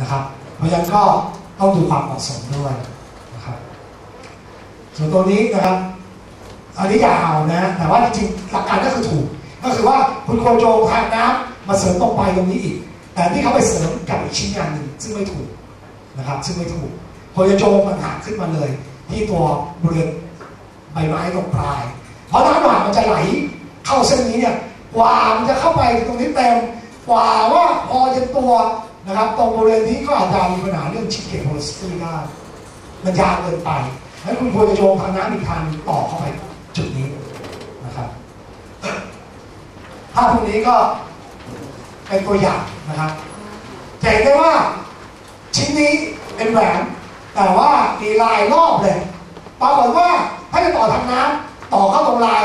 นะครับเพราะฉะนั้นก็ต้องดูความเหมาะสมด้วยนะครับส่วนตัวนี้นะครับอันนี้ยาเอานะแต่ว่าจริงๆหลักการก็คือถูก ก็คือว่าคุณโคโจทางน้ำมาเสริมตรงไปตรงนี้อีก แต่ที่เขาไปเสริมกับอีกชิ้นงานหนึ่งซึ่งไม่ถูกนะครับ ซึ่งไม่ถูกโคโจมันหักขึ้นมาเลย ที่ตัวบริเวณใบไม้ตรงปลาย เพราะน้ำหวานมันจะไหลเข้าเส้นนี้เนี่ยกว่ามันจะเข้าไปตรงนี้เต็มกว่าว่าพอจะตัว นะครับตรงบริเวณนี้ก็อาจจะมีปัญหาเรื่องชิคเก้นโพลิสตี้ได้มันยาวเกินไปงั้นคุณควรจะโยงทางน้ำอีกทางหนึ่งต่อเข้าไปจุดนี้นะครับภาพพวกนี้ก็เป็นตัวอย่างนะครับจะเห็นได้ว่าชิ้นนี้เป็นแหวนแต่ว่ามีลายรอบเลยปรากฏว่าถ้าจะต่อทางน้ำต่อเข้าตรงลาย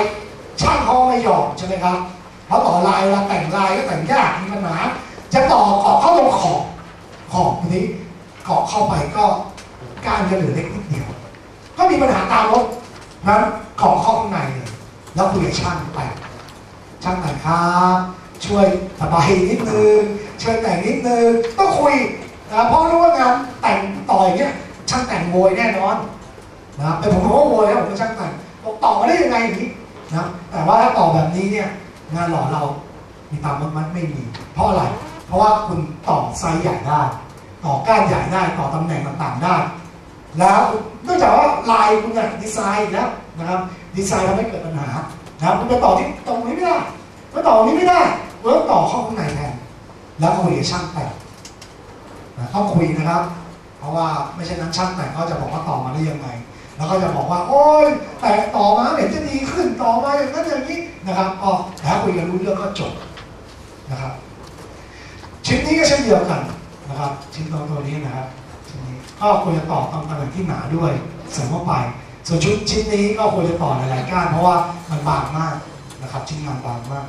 ช่างเขาไม่ยอมใช่ไหมครับเพราะต่อลายเวลาแต่งลายก็แต่งยากมีปัญหา จะต่อขอบเข้าตรงขอบขอบนี้ขอบเข้าไปก็การจะเหลือเล็กนิดเดียว ก็มีปัญหาตามรถนั้นขอบเข้าข้างในเลยแล้วคุยกับช่างไปช่างแต่งครับ ช่วยระบายนิดนึงช่วยแต่งนิดนึงต้องคุยนะเพราะรู้ว่างานแต่งต่อยเงี้ยช่างแต่งโวยแน่นอนนะแต่ผมก็โวยนะผมเป็นช่างแต่งบอกต่อมาได้ยังไงอย่างนี้นะแต่ว่าถ้าต่อแบบนี้เนี่ยงานหล่อเรามีตามมัดไม่มีเพราะอะไร เพราะว่าคุณต่อไซส์ใหญ่ได้ ต่อก้านใหญ่ได้ต่อตำแหน่งต่างๆได้ แล้วเนื่องจากว่าลายคุณเนี่ยดีไซน์แล้วนะครับดีไซน์ทำให้เกิดปัญหานะครับคุณไปต่อที่ตรงนี้ไม่ได้ไปต่อตรงนี้ไม่ได้คุณต้องต่อเข้าข้างในแทนแล้วคุยกับช่างแต่งนะต้องคุยนะครับ เพราะว่าไม่ใช่นั้นช่างแต่งเขาจะบอกว่าต่อมาได้ยังไงแล้วก็จะบอกว่า โอ๊ยแต่ต่อมาเนี่ยจะดีขึ้นต่อมาอย่างนั้นอย่างนี้นะครับก็แล้วคุยกันรู้เรื่องก็จบนะครับ ชิ้นนี้ก็เช่นเดียวกันนะครับ ชิ้นตรงตัวนี้นะครับชิ้นนี้ก็ควรจะต่อตรงตำแหน่งที่หนาด้วยเสริมเข้าไป ส่วนชุดชิ้นนี้ก็ควรจะต่อหลายๆก้านเพราะว่ามันบางมากนะครับ ชิ้นงานบางมาก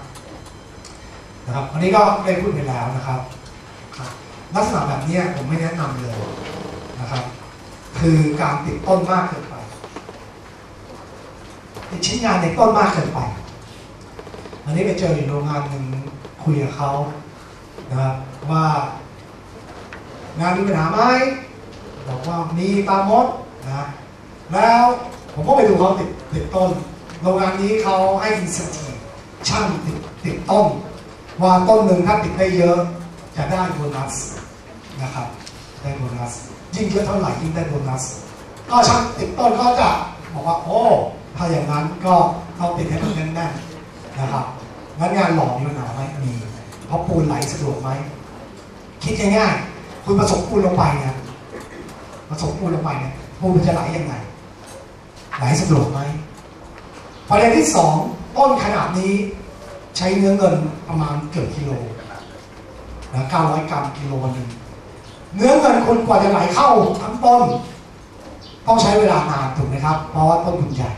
นะครับอันนี้ก็ได้พูดไปแล้วนะครับ ลักษณะแบบนี้ผมไม่แนะนำเลยนะครับ คือการติดต้นมากเกินไปติดชิ้นงานในต้นมากเกินไป อันนี้ไปเจออยู่โรงงานหนึ่งคุยกับเขา นะครับว่างานมีปัญหาไหมบอกว่ามีตามมดนะแล้วผมก็ไปดูเขาติดติดต้นโรงงานนี้เขาให้อินสตีช่างติดติดต้นว่าต้นหนึ่งถ้าติดได้เยอะจะได้โบนัสนะครับได้โบนัสยิ่งเยอะเท่าไหร่ยิ่งได้โบนัสก็ช่างติดต้นก็จะบอกว่าโอ้ถ้าอย่างนั้นก็ต้องติดให้มันแน่นๆนะครับงั้นงานหล่อมีปัญหาไหมมี เพราะปูนไหลสะดวกไหมคิดง่ายๆคุณผสมปูนลงไปเนี่ยผสมปูนลงไปเนี่ยปูนมันจะไหลยังไงไหลสะดวกไหมประเด็นที่สองต้นขนาดนี้ใช้เนื้อเงินประมาณเกือบกิโลนะ900 กรัมกิโลหนึงเนื้อเงินคุณกว่าจะไหลเข้าทั้งต้น ต้องใช้เวลานานถูกไหมครับ เพราะว่าต้นทุนใหญ่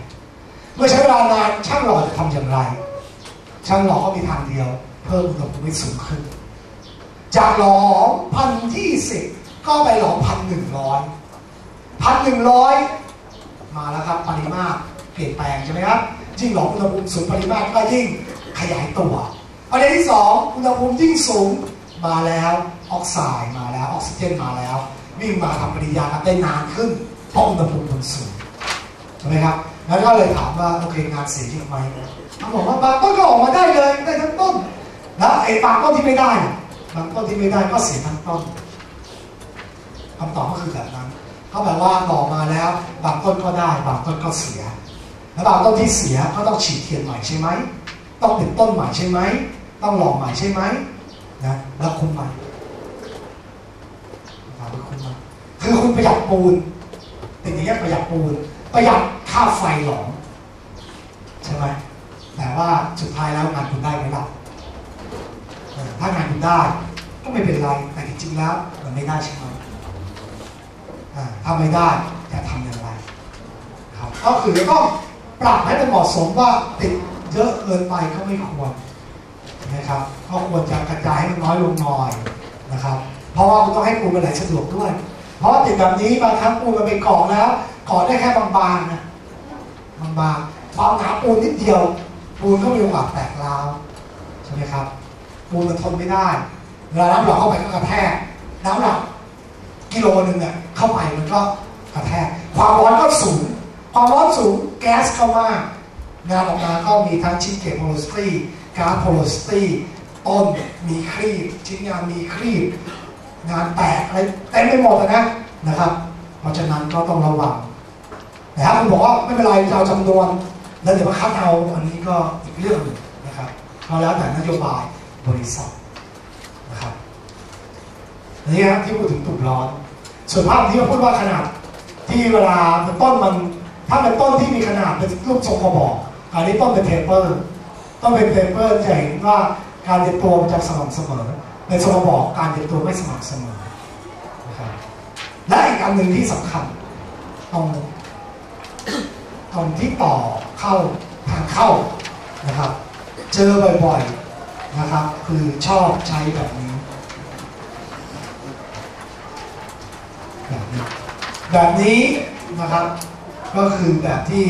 เมื่อใช้เวลานานช่างหล่อจะทำอย่างไร ช่างหล่อก็มีทางเดียว เพิ่มอุณหภูมิสูงขึ้น จากหลอมพันยี่สิบก็ไปหลอมพันหนึ่งร้อยพันหนึ่งร้อยมาแล้วครับปริมาตรเปลี่ยนแปลงใช่ไหมครับยิ่งหลอมอุณหภูมิสูงปริมาตรก็ยิ่งขยายตัวประเด็นที่สองอุณหภูมิยิ่งสูงมาแล้วออกไซด์มาแล้วออกซิเจนมาแล้ววิ่งมาทำปฏิกิริยากันได้นานขึ้นเพราะอุณหภูมิมันสูงใช่ไหมครับแล้วก็เลยถามว่าโอเคงานเสียจริงไหมเขาบอกว่าบางต้นก็ออกมาได้เลยได้ทั้งต้น แล้วไอ้บางต้นที่ไม่ได้ บางต้นที่ไม่ได้ก็เสียทั้งต้นคำตอบก็คือแบบนั้นเขาแบบว่าหล่อมาแล้ว บางต้นก็ได้ บางต้นก็เสีย แล้วบางต้นที่เสียก็ต้องฉีดเทียนใหม่ใช่ไหมต้องติดต้นใหม่ใช่ไหมต้องหล่อใหม่ใช่ไหมนะแล้วคุ้มไหมถามว่าคุ้มไหมคือคุณประหยัดปูนติดอย่างเงี้ยประหยัดปูน ประหยัดค่าไฟหลอมใช่ไหมแต่ว่าสุดท้ายแล้วงานคุณได้ไหมล่ะ ถ้างานคุณได้ ก็ไม่เป็นไรแต่จริงๆแล้วมันไม่ได้ใช่ไหมถ้าไม่ได้จะทำอย่างไรครับก็คือต้องปรับให้มันเหมาะสมว่าติดเยอะเกินไปก็ไม่ควรนะครับก็ควรจะกระจายให้มันน้อยลงหน่อยนะครับ เพราะว่าคุณต้องให้ปูนมันไหลสะดวกด้วย เพราะว่าติดแบบนี้บางครั้งปูนมันไปเกาะแล้วเกาะได้แค่บางๆนะบางๆความหนาปูนนิดเดียวปูนก็มีโอกาสแตกร้าวใช่ไหมครับ ปูนมันทนไม่ได้เวลาน้ำหลอกเข้าไปก็กระแทกน้ำหลอกกิโลหนึ่งเนี่ยเข้าไปมันก็กระแทกความร้อนก็สูง ความร้อนสูงแก๊สเข้ามากงานออกมาก็มีทั้งชิ้นเกตโพลสตีก๊าซโพลสตีต้นมีครีบชิ้นงานมีครีบงานแตกอะไรเต็มไปหมดเลยนะนะครับ เพราะฉะนั้นก็ต้องระวังแต่ถ้าคุณบอกว่าไม่เป็นไรเอาจำนวนแล้วเดี๋ยวมาคัดเอาอันนี้ก็อีกเรื่องหนึ่งนะครับก็แล้วแต่นโยบาย บริษัทนะครับนนี้ครับที่พูดถึงตุ่มร้อน ส่วนภาพที่เราพูดว่าขนาดที่เวลาต้นมัน ถ้าเป็นต้นที่มีขนาดเป็นรูปทรงกระบอก อันนี้ต้นเป็นเทปเปอร์ต้นเป็นเทปเปอร์จะเห็นว่าการเย็บตัวมันจะสม่ำเสมอในทรงกระบอกการเย็บตัวไม่สม่ำเสมอนะครับและอีกอันหนึ่งที่สำคัญตรงตรงที่ต่อเข้าทางเข้านะครับ เจอบ่อยๆ นะครับ คือชอบใช้แบบนี้แบบนี้ แบบนี้นะครับ ก็คือแบบที่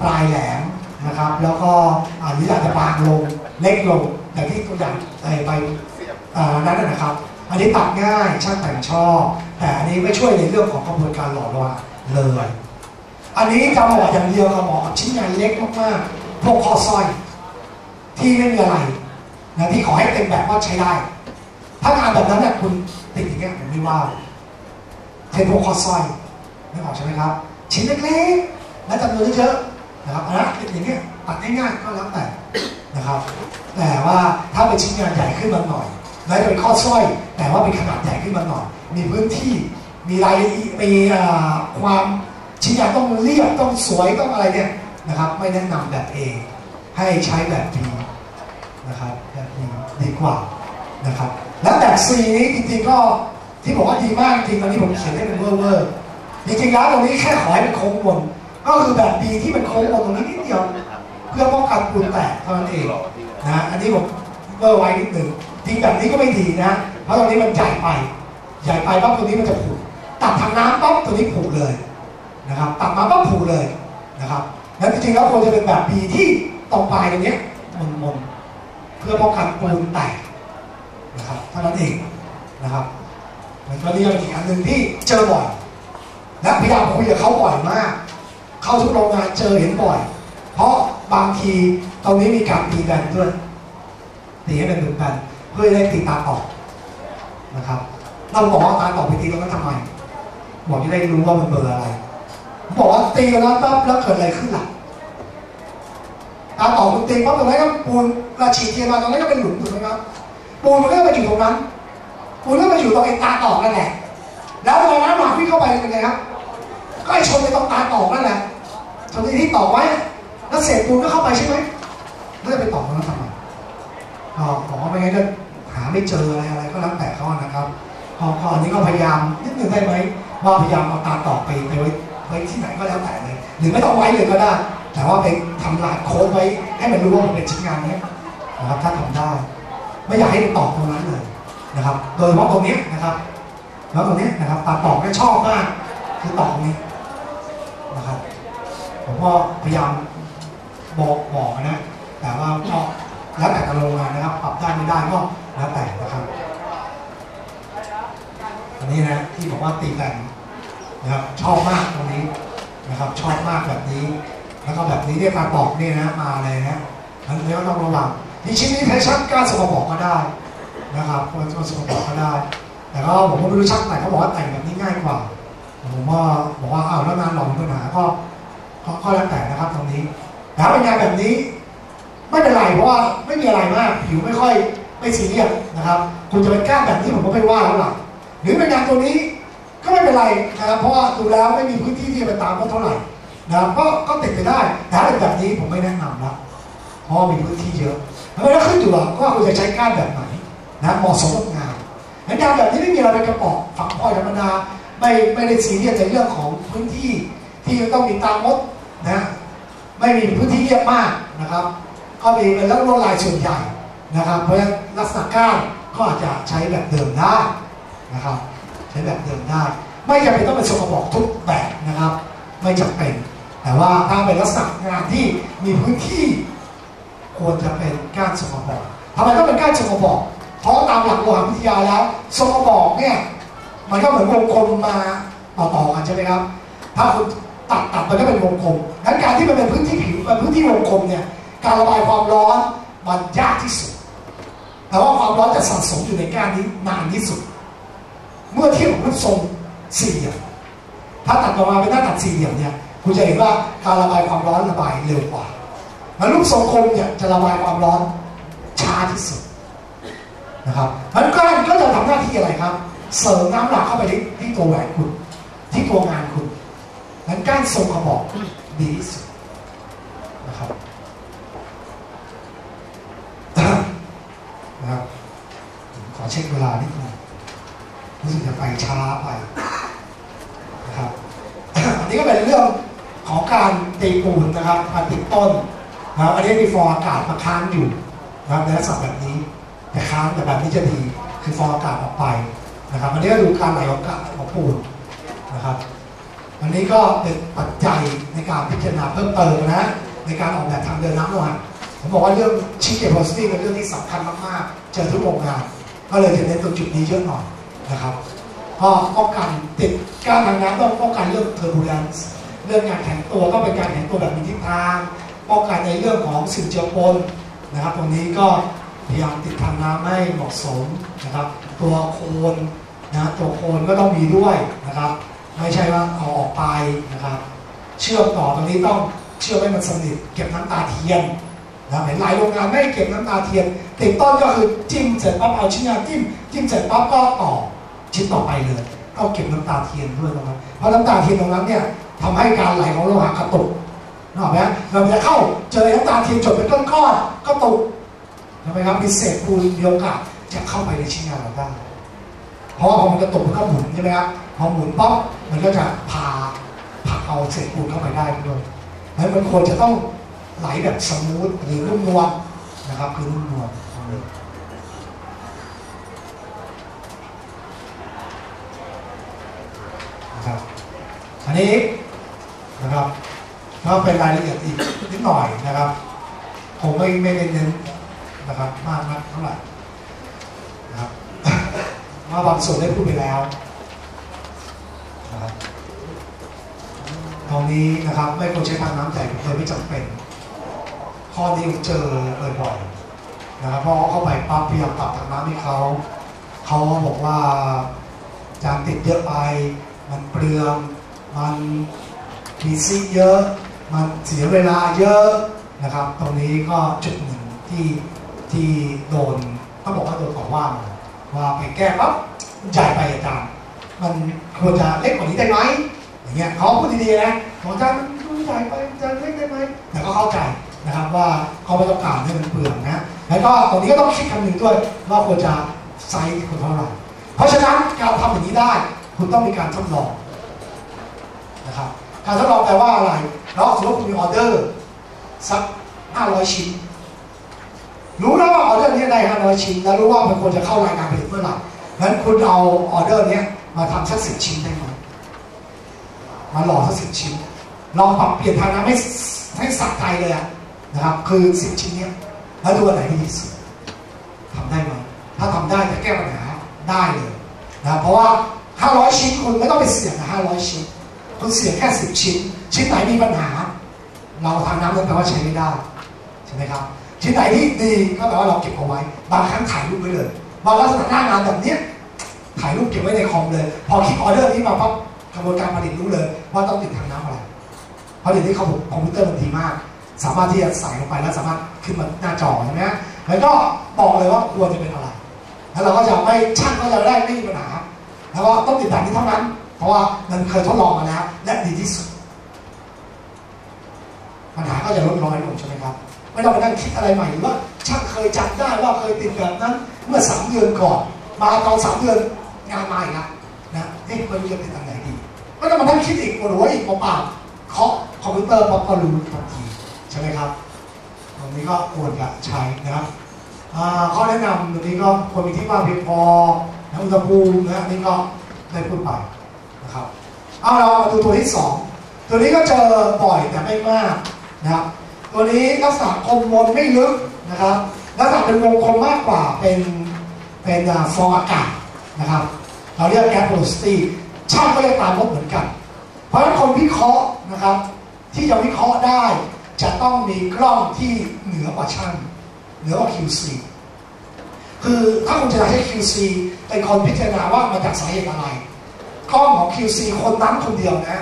ปลายแหลมนะครับ แล้วก็อันนี้อาจจะบางลงเล็กลงอย่ที่ตัวอย่างไอ้ใบอ่านั้นนะนะครับ อันนี้ตัดง่ายช่างแต่งชอบ แต่อันนี้ไม่ช่วยในเรื่องของกระบวนการหล่อลวงเลยอันนี้จะเหมาะอย่างเดียวกับเหมาะกับชิ้นงานเล็กมากๆพวกคอสร้อยที่ไม่มีอะไร นะที่ขอให้เต็มแบบว่าใช้ได้ ถ้างานแบบนั้นเนี่ยคุณติดอย่างเงี้ยผมไม่ว่าเทนโพคอสร้อยนึกออกใช่ไหมครับ ชิ้นเล็กๆและจำนวนเยอะๆนะครับอันนั้นติดอย่างเงี้ยตัดง่ายๆก็แล้วแต่นะครับ แต่ว่าถ้าเป็นชิ้นงานใหญ่ขึ้นมาหน่อยและเป็นข้อสร้อย แต่ว่าเป็นขนาดใหญ่ขึ้นมาหน่อย มีพื้นที่มีรายละเอียดมีความชิ้นงานต้องเรียบต้องสวยต้องอะไรเนี่ยนะครับ ไม่แนะนำแบบเองให้ใช้แบบบี นะครับแบบบีดีกว่านะครับและแบบซีนี้จริงๆก็ที่บอกว่าดีมากจริงตอนนี้ผมเขียนให้เป็นเวอร์เวอร์จริงๆแล้วตรงนี้แค่ขอให้เป็นโค้งวนก็คือแบบบีที่เป็นโค้งวนตรงนี้นิดเดียว เพื่อป้องกันปูนแตกเท่านั้นเองนะอันนี้ผมเวอร์ไว้นิดหนึ่งจริงแบบนี้ก็ไม่ดีนะ เพราะตรงนี้มันใหญ่ไปใหญ่ไปปั๊บตรงนี้มันจะผุตัดทางน้ำปั๊บตัวนี้ผุเลยนะครับตัดมาปั๊บผุเลยนะครับแล้วจริงๆแล้วควรจะเป็นแบบบีที่ตรงปลายตรงนี้มนๆ เพื่อป้องกันปูนแตกนะครับเท่านั้นเองนะครับมันก็นี่ก็เป็นอีกอันหนึ่งที่เจอบ่อยและพยายามคุยกับเขาบ่อยมาก เข้าทุกโรงงานเจอเห็นบ่อย เพราะบางทีตรงนี้มีการตีแบนด้วยตีให้เป็นหนึ่งแบนเพื่อได้ตีตาออกนะครับเราบอกว่าตาต่อไปตีตรงนั้นทำไมบอกจะได้รู้ว่ามันเบอร์อะไรบอกว่าตีตรงนั้นปั๊บแล้วเกิดอะไรขึ้นล่ะตาต่อคุณตีปั๊บตรงนั้นก็ปูน กระฉีดเทียนมาตรงนั้นก็เป็นหลุมถูกไหมครับปูนมันก็ไปอยู่ตรงนั้นปูนก็ไปอยู่ตรงไอ้ตาต่อนั่นแหละแล้วเวลาน้ำหมากวิ่งเข้าไปเป็นไงครับก็ไอชนไปตรงตาต่อนั่นแหละชนที่ต่อไว้แล้วเศษปูนก็เข้าไปใช่ไหมแล้วจะไปตอตรงนั้นทำไมก็บอกว่าไม่งั้นก็หาไม่เจออะไรอะไรก็แล้วแต่เขานะครับก็ก็อันนี้ก็พยายามนิดนึงได้ไหมว่าพยายามเอาตาต่อไปไปไว้ไว้ที่ไหนก็แล้วแต่เลยหรือไม่ต้องไว้เลยก็ได้ แต่ว่าไปทำลายโค้ดไว้ให้มันรู้ว่ามันเป็นชิ้นงานนี้ นะครับถ้าทำได้ ไม่อยากให้ตอกตรงนั้นเลยนะครับ โดยเฉพาะตรงนี้นะครับ แล้วตรงนี้นะครับตาตอกเนี่ชอบมากคือตอกตรงนี้นะครับผมก็พยายามบอกบอกนะแต่ว่าก็แล้วแต่การโรงงานนะครับ ปรับได้ไม่ได้ก็แล้วแต่นะครับอันนี้นะที่บอกว่าตีแต่งนะครับชอบมากตรงนี้นะครับ ชอบมากแบบนี้ แล้วก็แบบนี้เนี่ยการบอกเนี่ยนะมาเลยนะอันนี้ก็ต้องระวัง นี่ชิ้นนี้ใช้ช่างกล้ารสกปรกก็ได้นะครับก็สกปรกก็ได้ แต่ก็ผมก็ไม่รู้ช่างไหนเขาบอกว่าแต่งแบบนี้ง่ายกว่า ผมว่าบอกว่าอ้าวแล้วงานหลอมปัญหาก็ก็แล้วแต่นะครับตรงนี้แต่ถ้าเป็นงานแบบนี้ไม่เป็นไรเพราะว่าไม่มีอะไรมากผิวไม่ค่อยไม่ซีเรียสนะครับ คุณจะเป็นก้านแบบนี้ผมก็ไม่ว่าแล้วล่ะหรือเป็นงานตัวนี้ก็ไม่เป็นไรนะครับเพราะว่าดูแล้วไม่มีพื้นที่ที่จะไปตามเขาเท่าไหร่นะครับก็ก็ติดไปได้แต่ถ้าเป็นแบบนี้ผมไม่แนะนำและ เพราะมีพื้นที่เยอะแล้วก็ขึ้นอยู่ว่าคุณจะใช้ก้านแบบไหนนะเหมาะสมกับงานงานแบบนี้ไม่มีอะไรเป็นกระป๋องฝังพลอยธรรมดาไม่ไม่ได้ซีเรียสในเรื่องของพื้นที่ที่ต้องมีตามมดนะไม่มีพื้นที่เรียบมากนะครับก็มีเป็นแล้วลวดลายส่วนใหญ่นะครับ เพราะฉะนั้นลักษณะก้านก็อาจจะใช้แบบเดิมได้นะครับ ใช้แบบเดิมได้ ไม่จำเป็นต้องเป็นสกปรกทุกแบบนะครับ ไม่จำเป็น แต่ว่าถ้าเป็นลักษณะงานที่มีพื้นที่ ควรจะเป็นก้านสกปรกทำไมต้องเป็นก้านสกปรกเพราะตามหลักโลหะวิทยาแล้วสกปรกเนี่ยมันก็เหมือนวงกลมมาต่อๆกันใช่ไหมครับ ถ้าคุณตัดตัดมันก็เป็นวงกลมงั้นการที่มันเป็นพื้นที่ผิวเป็นพื้นที่วงกลมเนี่ยการระบายความร้อนมันยากที่สุด แต่ว่าความร้อนจะสะสมอยู่ในก้านนี้นานที่สุด เมื่อเทียบกับรูปทรงสี่เหลี่ยม ถ้าตัดออกมาเป็นหน้าตัดสี่เหลี่ยมเนี่ย คุณจะเห็นว่าการระบายความร้อนระบายเร็วกว่า แล้วรูปทรงคมเนี่ยจะระบายความร้อนช้าที่สุดนะครับมันก้านก็จะทำหน้าที่อะไรครับ เสริมน้ำหลากเข้าไปที่ที่ตัวแหวนคุณ ที่ตัวงานคุณนั้นก้านทรงกระบอกดีที่สุดนะครับนะครับขอเช็คเวลานิดนึงรู้สึกจะไปช้าไปนะครับอันนี้ก็เป็นเรื่องของการตีปูนนะครับการติดต้น นะครับอันนี้มีฟองอากาศมาค้างอยู่นะครับในลักษณะแบบนี้แต่ค้างแต่แบบนี้จะดีคือฟองอากาศออกไปนะครับอันนี้ก็ดูการไหลของอากาศของปูนนะครับอันนี้ก็เป็นปัจจัยในการพิจารณาเพิ่มเติมนะในการออกแบบทางเดินน้ำลงผมบอกว่าเรื่องชิคเกโพสตี้เป็นเรื่องที่สำคัญมากๆ เจอทุกโรงงาน ก็เลยจะเน้นตรงจุดนี้เยอะหน่อยนะครับก็ป้องกันติดการทางน้ำต้องป้องกันเรื่องเทอร์บูเลนซ์เรื่องงานแข็งตัวก็เป็นการแข็งตัวแบบมีทิศทาง ป้องกันในเรื่องของสิ่งเจือปนนะครับตรงนี้ก็พยายามติดทางน้ำให้เหมาะสมนะครับ ตัวโคนนะตัวโคนก็ต้องมีด้วยนะครับ ไม่ใช่ว่าเอาออกไปนะครับ เชื่อมต่อตรงนี้ต้องเชื่อมให้มันสนิทเก็บน้ำตาเทียนนะเห็นหลายโรงงานไม่เก็บน้ำตาเทียนติดต้นก็คือจิ้มเสร็จปั๊บเอาชิ้นงานจิ้มจิ้มเสร็จปั๊บก็ต่อชิ้นต่อไปเลยต้องเก็บน้ำตาเทียนด้วยนะครับเพราะน้ำตาเทียนตรงนั้นเนี่ยทำให้การไหลของโลหะกระตุก นึกอกไหมเราจะเข้าเจอน้ำตาเทียนจบเป็นก้อนก้อนๆก็ตุกใช่ไหมครับมีเศษปูนมีโอกาสจะเข้าไปในชิ้นงานเราได้เพราะว่าพอมันกระตุกมันก็หมุนใช่ไหมครับพอหมุนปั๊บมันก็จะพาผลักเอาเศษปูนเข้าไปได้ด้วยแล้วมันควรจะต้องไหลแบบสมูทหรือนุ่มนวลนะครับคือนุ่มนวลตรงนี้นะครับอันนี้ ก็เป็นรายละเอียดอีกนิดหน่อยนะครับคงไม่ไม่ได้เน้นนะครับมากนักเท่าไหร่นะครับว่าบางส่วนได้พูดไปแล้วนะครับตรงนี้นะครับไม่ควรใช้ทางน้ำแต่โดยไม่จำเป็น ข้อนี้เจอบ่อยๆนะครับเพราะเข้าไปปั๊บพยายามปรับทางน้ำให้เขาเขาบอกว่าจานติดเยอะไปมันเปลืองมันมีซีเยอะ มันเสียเวลาเยอะนะครับ ตรงนี้ก็จุดหนึ่งที่ที่โดนต้องบอกว่าโดนต่อว่ามาว่าไปแก้ปั๊บใหญ่ไปอาจารย์มันควรจะเล็กกว่านี้ได้ไหมอย่างเงี้ยเขาพูดดีๆนะขออาจารย์มันดูใหญ่ไปอาจารย์เล็กได้ไหมแต่ก็เข้าใจนะครับว่าเขาไม่ต้องการให้มันเปลืองนะแล้วก็ตรงนี้ก็ต้องคิดคำหนึ่งด้วยว่าควรจะไซส์คุณเท่าไหร่เพราะฉะนั้นการทำอย่างนี้ได้ คุณต้องมีการทดลองนะครับ การทดลองแปลว่าอะไร เราสมมติว่าคุณมีออเดอร์สัก 500 ชิ้น รู้แล้วว่าออเดอร์นี้ได้ 500 ชิ้น แล้วรู้ว่ามันควรจะเข้ารายการผลิตเมื่อไหร่งั้นคุณเอาออเดอร์นี้มาทำสักสิบชิ้นได้ไหมมาหล่อสักสิบชิ้นลองปรับเปลี่ยนทางน้ำให้ให้สักใจเลยอะนะครับ คือสิบชิ้นเนี้ยแล้วดูอันไหนที่ดีที่สุดทำได้ไหมถ้าทำได้จะแก้ปัญหาได้เลยนะเพราะว่า 500 ชิ้นคุณไม่ต้องไปเสี่ยงกับ500 ชิ้น คุณเสียแค่10ชิ้น ชิ้นไหนมีปัญหา เราทางน้ำนั้นแปลว่าใช้ไม่ได้ใช่ไหมครับ ชิ้นไหนที่ดีก็แปลว่าเราเก็บเอาไว้ บางครั้งถ่ายรูปไว้เลยบางลักษณะหน้างานแบบเนี้ยถ่ายรูปเก็บไว้ในคอมเลย พอคลิกออเดอร์นี้มาปั๊บกระบวนการผลิตรู้เลยว่าต้องติดทางน้ำอะไรเพราะเดี๋ยวนี้เขาคอมพิวเตอร์มันดีมาก สามารถที่จะใส่ลงไปแล้วสามารถขึ้นมาหน้าจอใช่ไหมแล้วก็บอกเลยว่าควรจะเป็นอะไร แล้วเราก็จะไม่ช่างก็จะได้ไม่มีปัญหา แล้วก็ต้องติดแบบนี้เท่านั้น ราะว่ามันเคยทดลองมาแล้ว และดีที่สุด ปัญหาก็จะลดน้อยลงใช่ไหมครับไม่ต้องไปนั่งคิดอะไรใหม่หรือว่าช่างเคยจำได้ว่าเคยติดแบบนั้น เมื่อสามเดือนก่อน มาตอนสามเดือนงานมาอีกแล้วนะเอ๊ะมันจะเป็นอันไหนดีไม่ต้องมานั่งคิดอีกปวดหัวอีกเปล่าๆเคาะคอมพิวเตอร์ปั๊บก็รู้ทันทีใช่ไหมครับตรงนี้ก็ควรจะใช้นะครับข้อแนะนำตรงนี้ก็ควรมีที่ว่างเพียงพอนะอุณหภูมินะนี่ก็ได้พูดไป เอาเรามาดูตัวที่สองตัวนี้ก็เจอบ่อยแต่ไม่มากนะครับตัวนี้ลักษณะคมมนไม่ลึกนะครับลักษณะเป็นวงคมมากกว่าเป็นเป็นฟองอากาศนะครับ เราเรียกแก๊ส velocity ช่างก็เรียกตามมดเหมือนกัน เพราะฉะนั้นคนวิเคราะห์นะครับ ที่จะวิเคราะห์ได้ จะต้องมีกล้องที่เหนือกว่าช่างเหนือกว่า QC คือถ้าคุณจะให้ QC เป็นคนพิจารณาว่ามาจากสาเหตุอะไร กล้องของ QC คนนั้นคนเดียวนะ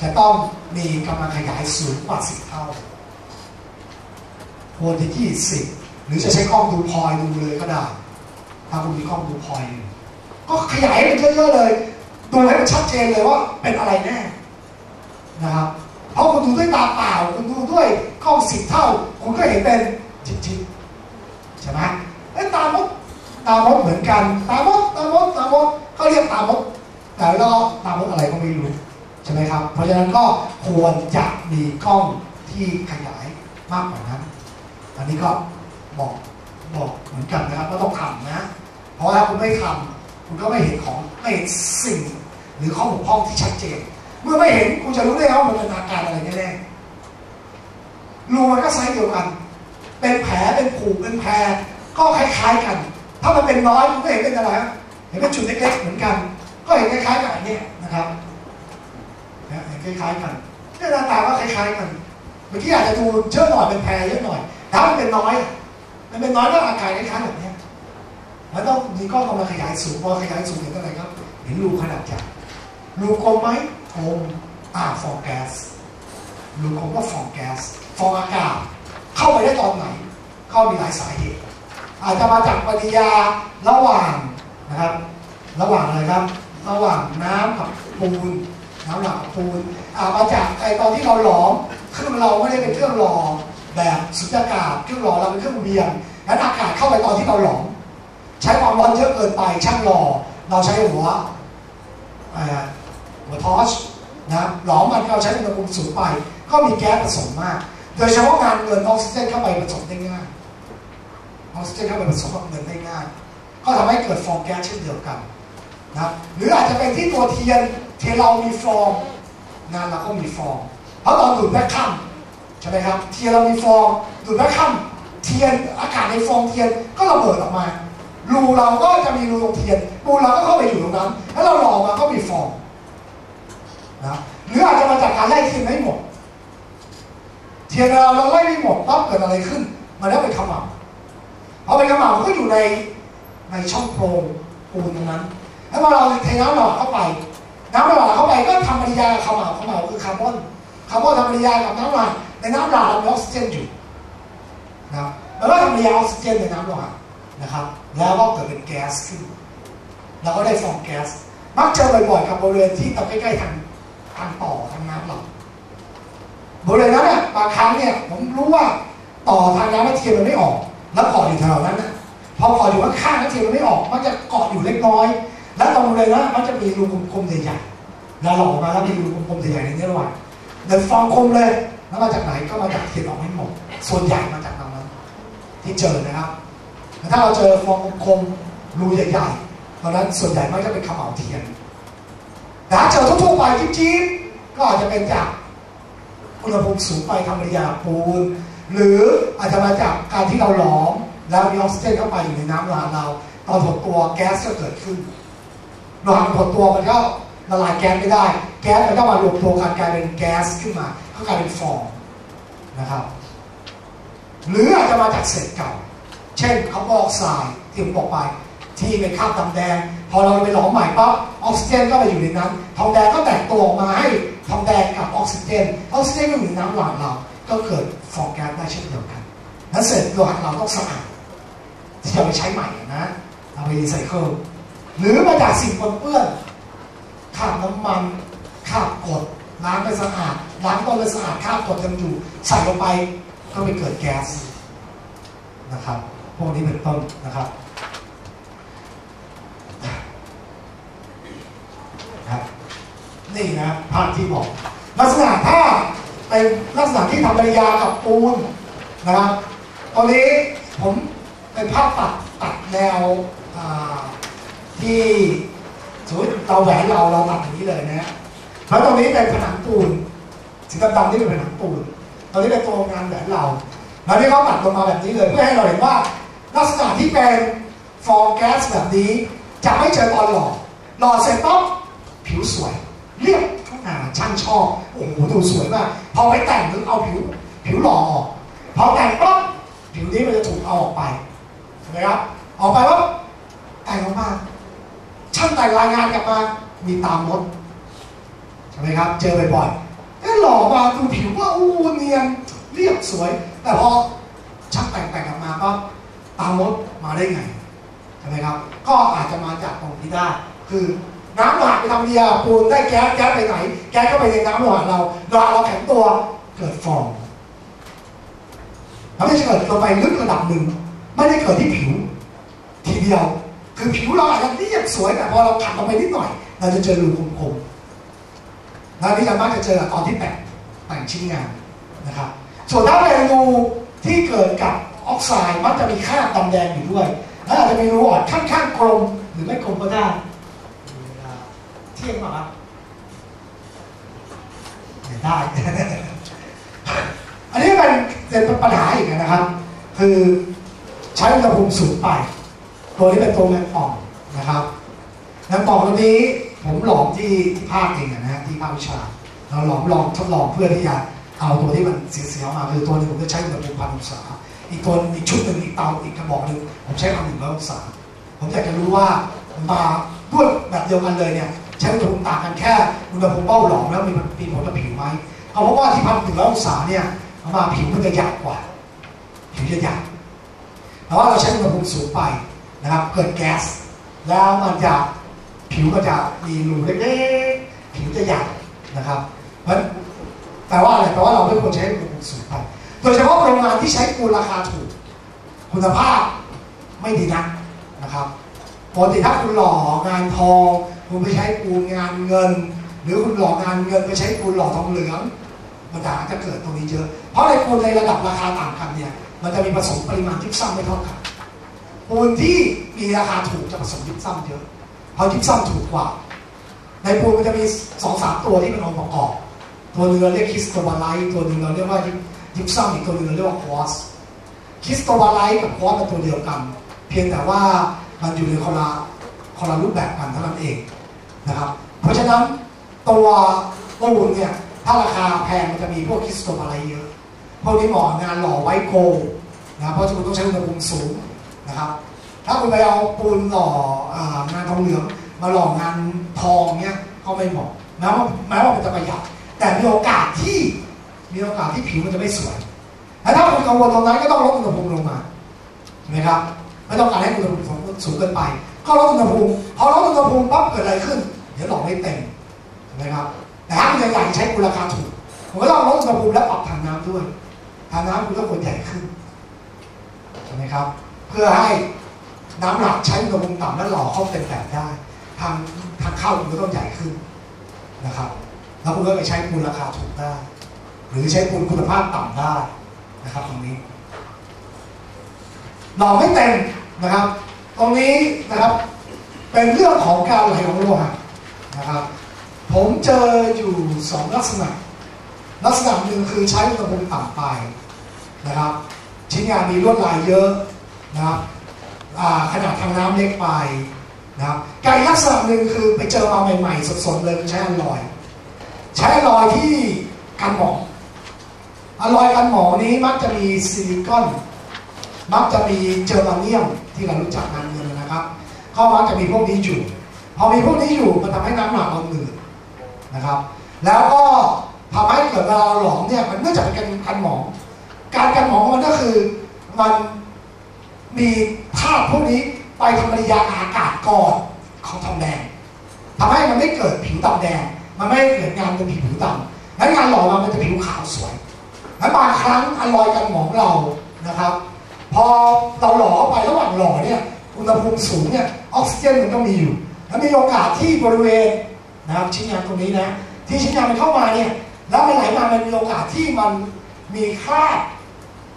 จะต้องมีกำลังขยายสูงกว่าสิบเท่าควรที่ที่สิบหรือจะใช้กล้องดูพลอยดูเลยก็ได้ ถ้าคุณมีกล้องดูพลอย ก็ขยายให้มันเยอะๆเลยดูให้มันชัดเจนเลยว่าเป็นอะไรแน่นะครับเพราะคุณดูด้วยตาเปล่าคุณดูด้วยกล้องสิบเท่า คุณก็เห็นเป็นจิบๆใช่ไหมไอ้ยตามดตามดเหมือนกัน ตามดตามดตามดเขาเรียกตามด แต่เราตามดอะไรก็ไม่รู้ใช่ไหมครับ เพราะฉะนั้นก็ควรจะมีกล้องที่ขยายมากกว่านั้น อันนี้ก็บอกบอกเหมือนกันนะครับว่าต้องทำนะ เพราะถ้าคุณไม่ทำคุณก็ไม่เห็นของไม่เห็นสิ่ง หรือข้อบกพร่องที่ชัดเจน เมื่อไม่เห็นคุณจะรู้ได้ว่ามันเป็นอาการอะไรแน่ๆรูมันก็ไซส์เดียวกัน เป็นแผลเป็นผูกเป็นแผลก็คล้ายๆกัน ถ้ามันเป็นน้อยคุณก็เห็นเป็นอะไรเห็นเป็นจุดเล็กๆเหมือนกัน ก็เห็นคล้ายๆกับอันนี้นะครับนะเห็นคล้ายๆกันเนี่ยหน้าตาก็คล้ายๆกันเมื่อกี้อาจจะดูเยอะหน่อยเป็นแพรเยอะหน่อยถ้ามันเป็นน้อย มันเป็นน้อยก็อาการคล้ายๆแบบนี้มันต้องมีกล้องกำลังขยายสูงพอขยายสูงเห็นอะไรครับ เห็นรูขนาดใหญ่รูกลมไหมกลมอ่าฟองแก๊สรูกลมก็ฟองแก๊สฟองอากาศเข้าไปได้ตอนไหน ก็มีหลายสาเหตุอาจจะมาจากปฏิยาระหว่างนะครับ ระหว่างอะไรครับ ระหว่างน้ำกับปูนน้ำหลักกับปูนอามาจากไอตอนที่เราหลอมเครื่องเราไม่ได้เป็นเครื่องหล่อแบบสุญญากาศเครื่องหล่อเราเป็นเครื่องเวียงนั้นอากาศเข้าไปตอนที่เราหลอม ใช้ความร้อนเยอะเกินไปช่างหล่อเราใช้หัวอ่อหัวทอชนะหลอมมันเราใช้อุณหภูมิสูงไป ก็มีแก๊สผสมมาก โดยเฉพาะงานเงินออกซิเจนเข้าไปผสมได้ง่ายออกซิเจนเข้าไปผสมกับเงินได้ง่าย ก็ทำให้เกิดฟองแก๊สเช่นเดียวกัน นะหรืออาจจะเป็นที่ตัวเทียนเทียนเรามีฟองงานเราก็มีฟอง เพราะตอนดูดแบคคัมใช่ไหมครับ เทียนเรามีฟองดูดแบคคัมเทียนอากาศในฟองเทียนก็ระเบิดออกมารูเราก็จะมีรูตรงเทียนรูเราก็เข้าไปอยู่ตรงนั้น แล้วเราหลอมาก็มีฟองนะหรืออาจจะมาจากการไล่เทียนไม่หมด เทียนเราเราไล่ไม่หมดปั๊บเกิดอะไรขึ้น มันแล้วเป็นขม่ำพอเป็นขม่ำมันก็อยู่ในในช่องโพรงปูนตรงนั้น แล้วพอเราเทน้ำหล่อเข้าไป น้ำหล่อเข้าไปก็ทำปฏิกิริยากับขม่ำขม่ำคือคาร์บอนคาร์บอนทำปฏิกิริยากับน้ำหล่อในน้ำหล่อเรามีออกซิเจนอยู่นะครับแล้วก็ทำปฏิกิริยาออกซิเจนในน้ำหล่อนะครับแล้วก็เกิดเป็นแก๊สขึ้นเราก็ได้ฟองแก๊สมักเจอบ่อยๆกับบริเวณที่ตรงใกล้ๆทางทางต่อทางน้ำหล่อบริเวณนั้นเนี่ยบางครั้งเนี่ยผมรู้ว่าต่อทางน้ำมันเทียมมันไม่ออก แล้วเกาะอยู่แถวนั้นนะพอเกาะอยู่ข้างๆน้ำเทียมมันไม่ออก มันจะเกาะอยู่เล็กน้อย แล้วตรงเวณนั้นมันจะมีรูกลมๆใหญ่ๆแลหลอกมาแล้วมีรูกลมๆใหญ่ๆในนี้ระหว่างเดินฟองคมเลย แล้วมาจากไหนก็มาจากเทียนออกไม่หมด ส่วนใหญ่มาจากตรงนั้นที่เจอนะครับแต่ถ้าเราเจอฟองคมรูใหญ่ๆตอนนั้นส่วนใหญ่มักจะเป็นขมเหลาเทียนถ้าเจอทั่วๆไปจิ๊บๆก็อาจจะเป็นจากอุณหภูมิสูงไปทำปฏิกิริยาปูน หรืออาจจะมาจากการที่เราหลอมแล้วมีออกซิเจนเข้าไปอยู่ในน้ำลาเรา ตอนหดตัวแก๊สก็เกิดขึ้น หว่างหดตัวมันก็ละลายแก๊สไม่ได้ แก๊สมันก็มารวมตัวกันกลายเป็นแก๊สขึ้นมา ก็กลายเป็นฟองนะครับ หรืออาจจะมาจากเศษเก่า เช่นคาร์บอนไดออกไซด์ที่ผมบอกไป ที่เป็นคราบดำแดง พอเราไปหลอมใหม่ปั๊บออกซิเจนก็ไปอยู่ในนั้น ทองแดงก็แตกตัวออกมาให้ทองแดงกับออกซิเจน ออกซิเจนก็อยู่ในน้ำหลั่งเรา ก็เกิดฟองแก๊สได้เช่นเดียวกันนั้นเศษโลหะเราต้องสะอาดที่จะไปใช้ใหม่นะเอาไปรีไซเคิล หรือมาจากสิ่งปนเปื้อนคราบน้ำมันคราบกรดล้างไปสะอาดล้างต้นไปสะอาดคราบกดยังอยู่ใส่ลงไปก็ไปเกิดแก๊สนะครับพวกนี้เป็นต้นนะครับนี่นะภาพที่บอกลักษณะถ้าเป็นลักษณะที่ทำปริยากับปูนนะครับตอนนี้ผมเป็นภาพตัดตัดแนวอ่า ที่สมมติเราแหวนเราเราตัดอย่างนี้เลยนะฮะแล้วตรงนี้เป็นผนังปูนสีดำๆนี่เป็นผนังปูนตอนนี้เป็นตัวงานแหวนเราแล้วที่เขาตัดลงมาแบบนี้เลยเพื่อให้เราเห็นว่าลักษณะที่เป็นฟองแก๊สแบบนี้ จะไม่เจอตอนหล่อหล่อเสร็จปั๊บผิวสวยเรียบอ่าช่างชอบโอ้โหดูสวยมากพอไปแต่งถึงเอาผิวผิวหล่อออกพอแต่งปั๊บผิวนี้มันจะถูกเอาออกไปใช่ไหมครับออกไปปั๊บแต่งออกมา ช่างแต่งรายงานกลับมา มีตามมดใช่ไหมครับ เจอบ่อยๆเอ๊ะหล่อมาดูผิวว่าอู้เนียนเรียบสวย แต่พอช่างแต่งแต่งกลับมาปั๊บตามมดมาได้ไงใช่ไหมครับ ก็อาจจะมาจากตรงนี้ได้คือน้ำโลหะไปทำเบียปูนได้แก๊สแก๊สไปไหน แก๊สก็ไปในน้ำโลหะเราโลหะเราแข็งตัวเกิดฟองแล้วไม่ใช่เกิดลงไปลึกระดับหนึ่งไม่ได้เกิดที่ผิว ทีเดียว คือผิวเราอาจจะเรียบสวยแต่พอเราขัดลงไปนิดหน่อย เราจะเจอรูคมๆแล้วนี่เรามักจะเจอตอนที่แต่งแต่งชิ้นงานนะครับ ส่วนถ้าเป็นรูที่เกิดกับออกไซด์มักจะมีคราบดำแดงอยู่ด้วยแล้วอาจจะมีรูอ่อนข้างๆกลมหรือไม่กลมก็ได้เที่ยงป่ะครับไม่ได้ อันนี้เป็นเป็นปัญหาอีกนะครับ คือใช้อุณหภูมิสูงไป ตัวนี้เป็นตัวแมงป่องนะครับแมงป่องตัวนี้ผมหลอมที่ที่ภาคเองนะฮะที่ภาควิชา เราหลอมลองทดลองเพื่อที่จะเอาตัวที่มันเสียๆมาคือตัวนึงผมจะใช้อุณหภูมิพันองศาอีกตัวอีกชุดหนึ่งอีกเตาอีกกระบอกหนึ่งผมใช้พันหนึ่งร้อยองศาผมอยากจะรู้ว่ามาด้วยแบบเดียวกันเลยเนี่ยใช้อุณหภูมิต่างกันแค่อุณหภูมิเบ้าหลอมแล้วมีมันมีผลกับผิวไหมเอาเพราะว่าที่พันหนึ่งร้อยองศาเนี่ยมาผิวมันจะหยาบกว่าผิวจะหยาบแต่ว่าเราใช้อุณหภูมิสูงไป นะครับเกิดแก๊ส แล้วมันจะผิวก็จะมีรูเล็กๆผิวจะหยาบนะครับ เพราะแปลว่าอะไรแปลว่าเราไม่ควรใช้อุณหภูมิสูงไปโดยเฉพาะโรงงานที่ใช้ปูนราคาถูก คุณภาพไม่ดีนักนะครับปกติถ้าคุณหล่องานทอง คุณไปใช้ปูนงานเงิน หรือคุณหล่องานเงินไปใช้ปูนหล่อทองเหลืองมันอาจะเกิดตรงนี้เยอะ เพราะในปูนในระดับราคาต่างกันเนี่ย มันจะมีผสมปริมาณยิปซัมไม่เท่ากัน ปูนที่มีราคาถูกจะผสมยิปซัมเยอะเพราะยิปซัมถูกกว่า ในปูนมันจะมีสองสามตัวที่เป็นองค์ประกอบ ตัวหนึงเราเรียกคริสโตบาไลท์ตัวหนึ่งเราเรียกว่ายิปซัมอีกตัวหนึ่งเราเรียกว่าควอสคริสโตบาไลท์กับควอสเป็นตัวเดียวกัน เพียงแต่ว่ามันอยู่ในคนละคนละรูปแบบกันเท่านั้นเองนะครับ เพราะฉะนั้นตัวปูนเนี่ยถ้าราคาแพงมันจะมีพวกคริสโตบาไลท์เยอะพวกนี้เหมาะงานหล่อไว้โกนะเพราะคุณต้องใช้อุณหภูมิสูง นะครับ ถ้าคุณไปเอาปูนหล่ออางานทองเหลืองมาหล่องานทองเนี่ยก็ไม่เหมาะแม้ว่าแม้ว่ามันจะประหยัดแต่มีโอกาสที่มีโอกาสที่ผิวมันจะไม่สวยและถ้าคุณกังวลตรงนั้นก็ต้องลดอุณหภูมิลงมาใช่ไหมครับไม่ต้องการให้อุณหภูมิสูงเกินไป ก็ลดอุณหภูมิพอลดอุณหภูมิปั๊บเกิดอะไรขึ้น เดี๋ยวหล่อไม่เต็มใช่ไหมครับแต่ถ้าคุณอยากใช้ปูนราคาถูกผมก็ต้องลดอุณหภูมิและปรับถังน้ำด้วยถังน้ำคุณต้องควรใหญ่ขึ้นใช่ไหมครับ พื่อให้น้ำหลักใช้อุณหภูมิต่ำและหล่อเข้าเต็มแบบได้ ทางทางเข้าคุณก็ต้องใหญ่ขึ้นนะครับ แล้วคุณก็ไปใช้ปูนราคาถูกได้ หรือใช้ปูนคุณภาพต่ำได้นะครับตรงนี้หล่อไม่เต็มนะครับ ตรงนี้นะครับเป็นเรื่องของการไหลของโลหะนะครับ ผมเจออยู่สองลักษณะ ลักษณะหนึ่งคือใช้อุณหภูมิต่ำไปนะครับ ชิ้นงานมีลวดลายเยอะ นะครับขนาดทางน้ำเล็กไปนะครับไก่ลักษณะหนึ่งคือไปเจอมาใหม่ๆสดๆเลยใช้อลลอย ใช้อลลอยที่กันหมองอลอยกันหมองนี้มักจะมีซิลิคอน มักจะมีเจอร์มาเนียมที่เรารู้จักงานเงินนะครับก็มักจะมีพวกนี้อยู่ พอมีพวกนี้อยู่มันทำให้น้ำหนักมันหนืดนะครับ แล้วก็ทำให้เกิดเวลาเราหลอมเนี่ยมันเนื่องจากเป็นการกันหมอง การกันหมองมันก็คือมัน มีธาตุพวกนี้ไปทำปฏิกิริยาอากาศก่อนของทองแดงทำให้มันไม่เกิดผิวดำแดง มันไม่เกิดงานเป็นผิวดำแล้วงานหล่อมามันจะผิวขาวสวยแล้วบางครั้งอลอยกันหมองเรานะครับ พอเราหล่อเข้าไประหว่างหล่อเนี่ยอุณหภูมิสูงเนี่ยออกซิเจนมันต้องมีอยู่ แล้วมีโอกาสที่บริเวณนะครับชิ้นงานตรงนี้นะ ที่ชิ้นงานมันเข้ามาเนี่ยแล้วมันไหลมามันมีโอกาสที่มันมีครา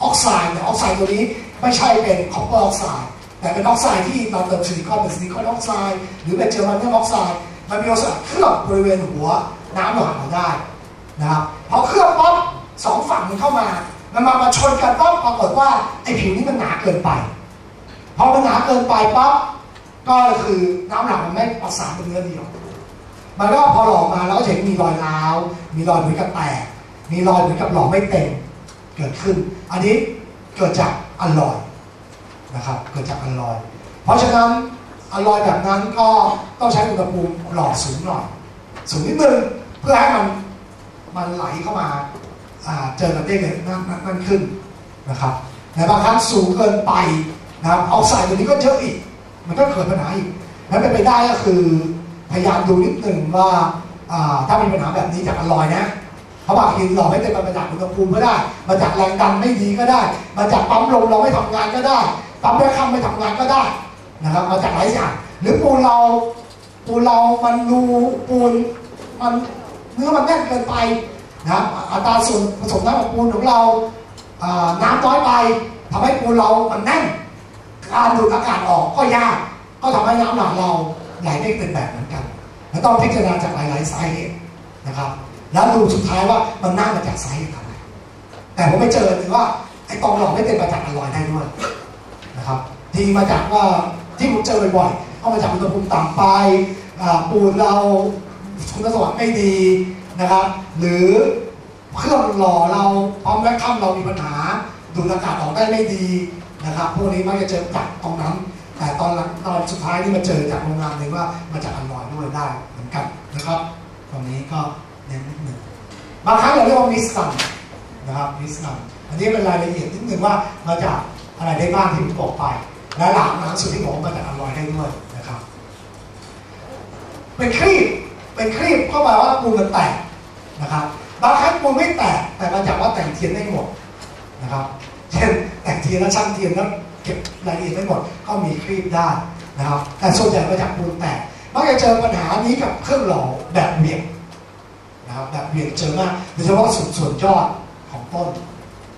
ออกไซด์ออกไซด์ตัวนี้ ไม่ใช่เป็นคอปเปอร์ออกไซด์แต่เป็นออกไซด์ที่เราเติมซิลิคอนเป็นซิลิคอนออกไซด์หรือเป็นเจอร์มันเนียมออกไซด์มันมีโอกาสเคลือบบริเวณหัวน้ำหล่อเราได้นะครับพอเคลือบปั๊บสองฝั่งมันเข้ามา มันมามาชนกันปั๊บปรากฏว่าไอ้ผิวนี้มันหนาเกินไปพอมันหนาเกินไปปั๊บก็คือน้ำหนักมันไม่ประสานเป็นเนื้อเดียว มันก็พอหลอมมาแล้วก็จะเห็นมีรอยร้าว มีรอยเหมือนกับแตก มีรอยเหมือนกับหลอมไม่เต็มเกิดขึ้น อันนี้ เกิดจากอลลอยนะครับเกิดจากอลลอย เพราะฉะนั้นอลลอยแบบนั้นก็ต้องใช้อุณหภูมิหลอดสูงหน่อยสูงนิดนึงเพื่อให้มันมันไหลเข้ามาเจอกันได้เนั่นนั่นนั่นขึ้นนะครับแต่บางครั้งสูงเกินไปนะครับเอาใส่ตัวนี้ก็เยอะอีก มันก็เกิดปัญหาอีกนั้นเป็นไปได้ก็คือพยายามดูนิดหนึ่งว่าถ้ามีปัญหาแบบนี้จากอลลอยนะ พราะบางทีหล่อไม่เต็มมาจากอุณหภูมิก็ได้ มาจากแรงดันไม่ดีก็ได้ มาจากปั๊มลมเราไม่ทำงานก็ได้ ปั๊มแม่คำไม่ทำงานก็ได้นะครับ มาจากหลายอย่าง หรือปูนเราปูนเรามันรูปูนมันเนื้อมันแน่นเกินไปนะอัตราส่วนผสมน้ำกับปูนของเราน้ำน้อยไปทำให้ปูนเรามันแน่น การดูดอากาศออกก็ยาก ก็ทำให้น้ำหนักเราไหลไม่เป็นแบบเหมือนกัน แล้วต้องพิจารณาจากหลายๆสาเหตุนะครับ แล้วดูสุดท้ายว่ามันน่ามาจากสาเหตุอะไรแต่ผมไม่เจอเลยว่าไอ้ตองหลอกไม่เป็นมาจากอร่อยได้ด้วยนะครับที่มาจากว่าที่ผมเจอบ่อยๆเอามาจากอุณหภูมิต่ำไปปูนเราคุณสมบัติไม่ดีนะครับ หรือเครื่องหล่อเราพร้อมและค่ำเรามีปัญหาดูดอากาศออกได้ไม่ดีนะครับพวกนี้มักจะเจอจากตรงนั้น แต่ตอนหลังตอนสุดท้ายนี่มาเจอจากโรงงานหนึ่งว่ามาจากอร่อยด้วยได้เหมือนกันนะครับ ตรงนี้ก็ น้นนิดหนึ่งบางครั้งเราเรียกว่ามิสซันนะครับมิสซันอันนี้เป็นรายละเอียดนิดหนึ่งว่ามาจากอะไรได้บ้างที่ผมบอกไป และหลังหลังสุดที่บอกว่ามาจากอร่อยได้ด้วยนะครับ เป็นครีบเป็นครีบเข้ามาว่าปูนมันแตกนะครับบางครั้งปูนไม่แตกแต่มาจากว่าแต่งเทียนได้หมดนะครับเช่นแต่งเทียนแล้วช่างเทียนแล้วเก็บรายละเอียดไม่หมดก็มีครีบได้นะครับแต่ส่วนใหญ่มาจากปูนแตกมักจะเจอปัญหานี้กับเครื่องหล่อแบบเหวี่ยง นะครับแบบเหวี่ยงเจอมากโดยเฉพาะส่วนส่วนยอดของต้น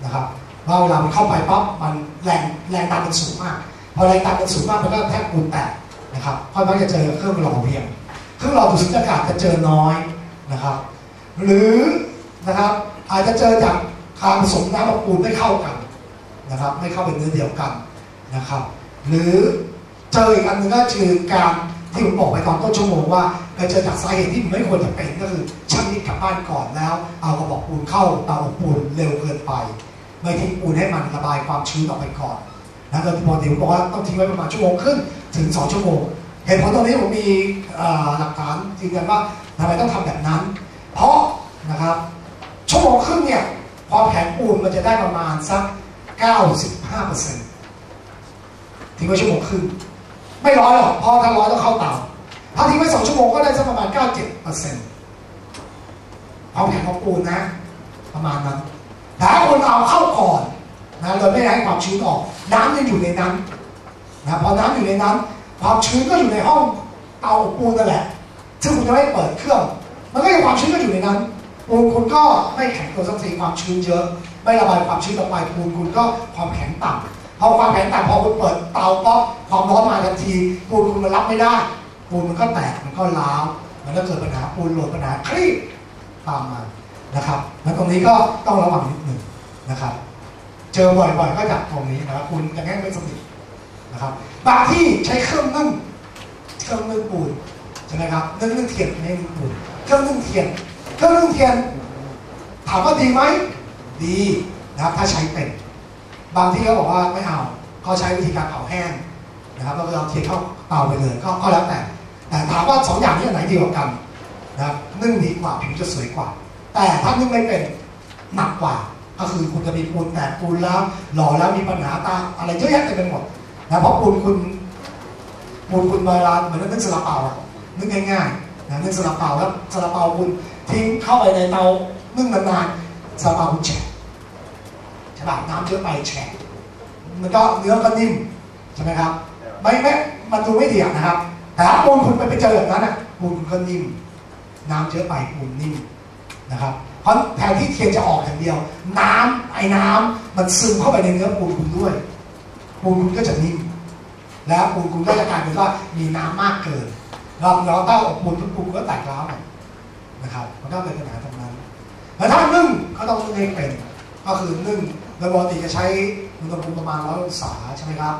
นะครับว่าเวลามันเข้าไปปั๊บมันแรงแรงดันมันสูงมาก พอแรงดันมันสูงมากมันก็แทบปูนแตกนะครับค่อยมักจะเจอเครื่องหล่อเวียงเครื่องหล่อดูดสุญญากาศจะเจอน้อยนะครับ หรือนะครับอาจจะเจอจากการผสมน้ำกับปูนไม่เข้ากันนะครับไม่เข้าเป็นเนื้อเดียวกันนะครับ หรือเจออีกอันหนึงก็คือการ ที่ผมบอกไปตอนต้นชั่วโมงว่าไปเจอจากสาเหตุที่มันไม่ควรจะเป็นก็คือช่างนิดกลับบ้านก่อนแล้ว เอากระบอกปูนเข้าเตาอบปูนเร็วเกินไป ไม่ทิ้งปูนให้มันระบายความชื้นออกไปก่อนนะโดยปกติผมบอกว่าต้องทิ้งไว้ประมาณชั่วโมงครึ่งถึงสองชั่วโมงเหตุผลตรงนี้ผมมีหลักฐานยืนยันว่าทำไมต้องทำแบบนั้น เพราะนะครับชั่วโมงครึ่งเนี่ยความแข็งปูนมันจะได้ประมาณสัก 95%ทิ้งไว้ชั่วโมงครึ่ง ไม่ร้อยหรอกพราะถ้าร้อยต้องเข้าเตาถ้าทิ้งไว้สองชั่วโมงก็ได้สักประมาณ97%ความแข็งของปูนนะ ประมาณนั้นแต่ถ้าคุณเอาเข้าก่อนนะโดยไม่ให้ความชื้นออก น้ำยังอยู่ในนั้นนะพอน้ำอยู่ในนั้น ความชื้นก็อยู่ในห้องเตาปูนนั่นแหละ ซึ่งคุณจะไม่เปิดเครื่อง มันก็ยังความชื้นก็อยู่ในนั้นปูนคุณก็ไม่แข็งตัวสักทีความชื้นเยอะ ไม่ระบายความชื้นออกไปปูนคุณก็ความแข็งต่ำ พอความแข็งต่ำพอคุณเปิดเตาปั๊บความร้อนมาทันทีปูนคุณมันรับไม่ได้ ปูนมันก็แตกมันก็ร้าวมันก็เกิดปัญหาปูนหล่นปัญหาครีบตามมานะครับแล้วตรงนี้ก็ต้องระวังนิดหนึ่งนะครับ เจอบ่อยๆก็จากตรงนี้นะครับปูนจะแง่ไม่สนิทนะครับบางที่ใช้เครื่องนึ่งเครื่องนึ่งปูนใช่ไหมครับนึ่งนึ่งเทียนไม่นึ่งปูนเครื่องนึ่งเทียนเครื่องนึ่งเทียนถามว่าดีไหมดีนะครับถ้าใช้เป็น บางที่เขาบอกว่าไม่เอาก็ใช้วิธีการเผาแห้งนะครับแล้วก็เอาเทียนเข้าเตาไปเลยก็ก็แล้วแต่แต่ถามว่าสองอย่างนี้อันไหนดีกว่ากันนะครับนึ่งดีกว่าผิวจะสวยกว่า แต่ถ้านึ่งไม่เป็นหนักกว่า ก็คือคุณจะมีปูนแตกปูนแล้วหล่อแล้วมีปัญหาตาอะไรเยอะแยะเต็มไปหมดนะเพราะปูนคุณปูนคุณเวลาเหมือนนึ่งซาลาเปาอะนึ่งง่ายๆนะนึ่งซาลาเปาแล้วซาลาเปาคุณทิ้งเข้าไปในเตานึ่งนานๆซาลาเปาคุณแฉะ ใช่ป่ะน้ำเยอะไปแฉะมันก็เนื้อก็นิ่มใช่ไหมครับ ไม่ไม่มันดูไม่เดี่ยงนะครับ แต่ถ้าปูนคุณไปไปเจอแบบนั้นอะปูนคุณก็นิ่ม น้ำเยอะไปปูนนิ่มนะครับ เพราะแทนที่เทียนจะออกอย่างเดียว น้ำไอ้น้ำมันซึมเข้าไปในเนื้อปูนคุณด้วย ปูนคุณก็จะนิ่ม แล้วปูนคุณก็จะกลายเป็นว่ามีน้ำมากเกินเราเราเต้าอบปูนทุกปูนก็แตกร้าวหมดนะครับมันก็เป็นปัญหาตรงนั้นแล้วถ้านึ่งก็ต้องนึ่งให้เป็น ก็คือนึ่ง โดยปกติจะใช้อุณหภูมิประมาณร้อยองศาใช่ไหมครับ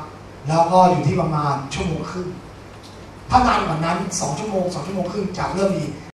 แล้วก็อยู่ที่ประมาณชั่วโมงครึ่งถ้านานกว่านั้น 2 ชั่วโมง 2 ชั่วโมงครึ่งจะเริ่มมี